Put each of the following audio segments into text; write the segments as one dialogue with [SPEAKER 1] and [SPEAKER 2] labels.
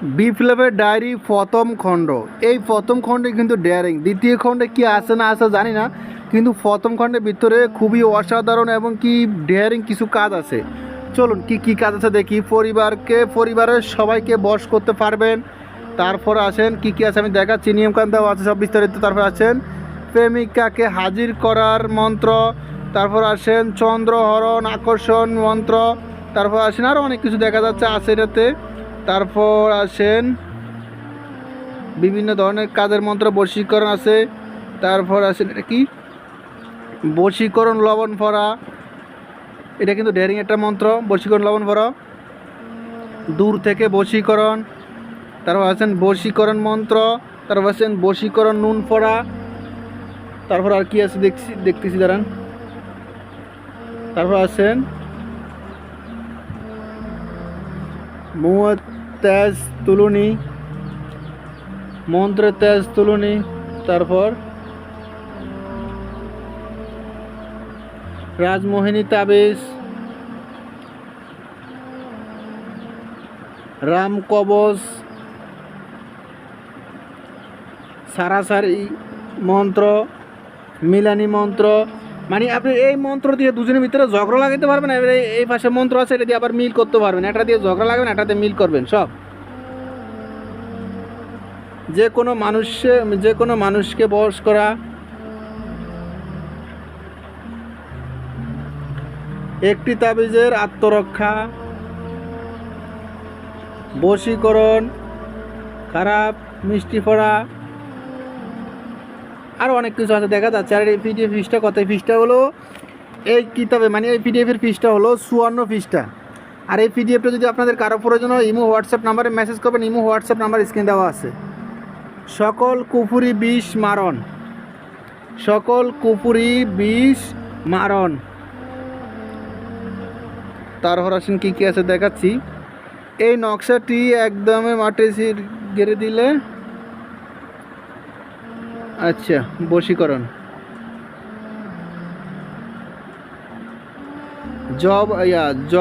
[SPEAKER 1] বিপ্লবের ডায়েরি প্রথম খণ্ড। এই প্রথম খণ্ডে কিন্তু ডেয়ারিং দ্বিতীয় খণ্ডে কি আছে না আছে জানি না, কিন্তু প্রথম খণ্ডের ভিতরে খুবই অসাধারণ এবং কি ডেয়ারিং কিছু কাজ আছে। চলুন কি কি কাজ আছে দেখি। পরিবারকে, পরিবারের সবাইকে বশ করতে পারবেন। তারপর আসেন, কি কি আছে আমি দেখাচ্ছি। নিয়মকান দেওয়া আছে সব বিস্তারিত। তারপর আসেন, প্রেমিকাকে হাজির করার মন্ত্র। তারপর আসেন, চন্দ্রহরণ আকর্ষণ মন্ত্র। তারপর আসেন আরও অনেক কিছু দেখা যাচ্ছে আছে এটাতে তারপর আসেন। বিভিন্ন ধরনের কাজের মন্ত্র, বশীকরণ আছে। তারপর আসেন, এটা কি? বশীকরণ লবণ ভরা। এটা কিন্তু ডেয়ারিং একটা মন্ত্র, বশীকরণ লবণ ভরা। দূর থেকে বশীকরণ। তারপর আছেন বশীকরণ মন্ত্র। তারপর আছেন বশীকরণ নুন পড়া তারপর আর কি আছে দেখছি দেখতেছি, দাঁড়ান। তারপর আছেন মুয় তেজ তুলুনি, মন্ত্রের তেজ তুলুনি, তারপর রাজমোহিনী তাবিজ, রাম কবচ, সারাসারি মন্ত্র, মিলানি মন্ত্র মানে আপনি এই মন্ত্র দিয়ে দুজনের ভিতরে ঝগড়া লাগাতে পারবেন এই- পাশে মন্ত্র আছে, এটা দিয়ে আবার মিল করতে পারবেন। এটা দিয়ে ঝগড়া লাগাবেন এটাতে মিল করবেন, সব। যে কোনো মানুষে, যে কোনো মানুষকে বশ করা। একটি তাবিজের আত্মরক্ষা। বশীকরণ, খারাপ, মিষ্টি ফোড়া। আরও অনেক কিছু আছে, দেখা যাচ্ছে। আর এই পিডিএফ ফিসটা কত ফিসটা হলো এই কিতাবে মানে এই পিডিএফের ফিসটা হলো চুয়ান্ন ফিসটা। আর এই পিডিএফটা যদি আপনাদের কারও প্রয়োজন হয়, ইমো, হোয়াটসঅ্যাপ নাম্বারে মেসেজ করবেন, ইমো, হোয়াটসঅ্যাপ নাম্বার স্ক্রিন দেওয়া আছে। সকল কুফুরি বিষ মারণ। সকল কুফুরি বিষ মারণ। তারপর আসেন, কী কী আছে দেখাচ্ছি। এই নকশাটি একদমে মাঠে গেড়ে দিলে আচ্ছা বশীকরণ। জব, ইয়া, জ,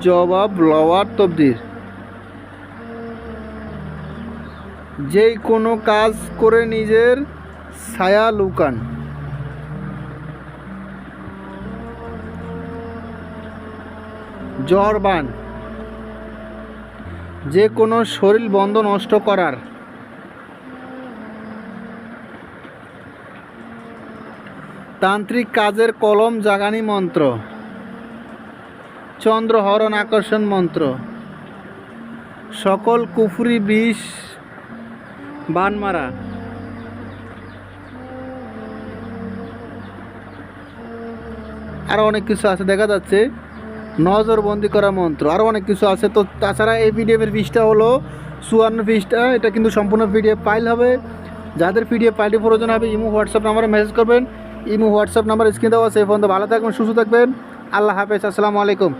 [SPEAKER 1] জবাব, লওয়ার, তবদির। যেই কোনো কাজ করে নিজের ছায়া লুকান। জ্বরবান যে কোনো শরীর বন্ধ নষ্ট করার। তান্ত্রিক কাজের কলম জাগানি মন্ত্র। চন্দ্রহরণ আকর্ষণ মন্ত্র। সকল কুফরি বিষ বানমারা আরও অনেক কিছু আছে, দেখা যাচ্ছে। নজরবন্দি করা মন্ত্র আরও অনেক কিছু আছে। তো তাছাড়া এই পিডিএফের ফিসটা হলো চুয়ান্ন ফিসটা এটা কিন্তু সম্পূর্ণ পিডিএফ ফাইল হবে। যাদের পিডিএফ ফাইলটি প্রয়োজন হবে, ইমো, হোয়াটসঅ্যাপ নাম্বারে মেসেজ করবেন। ইমো, হোয়াটসঅ্যাপ নাম্বার স্ক্রিন দেওয়া এই ফোন ভালো থাকবেন, সুস্থ থাকবেন। আল্লাহ হাফেজ, আসসালামু আলাইকুম।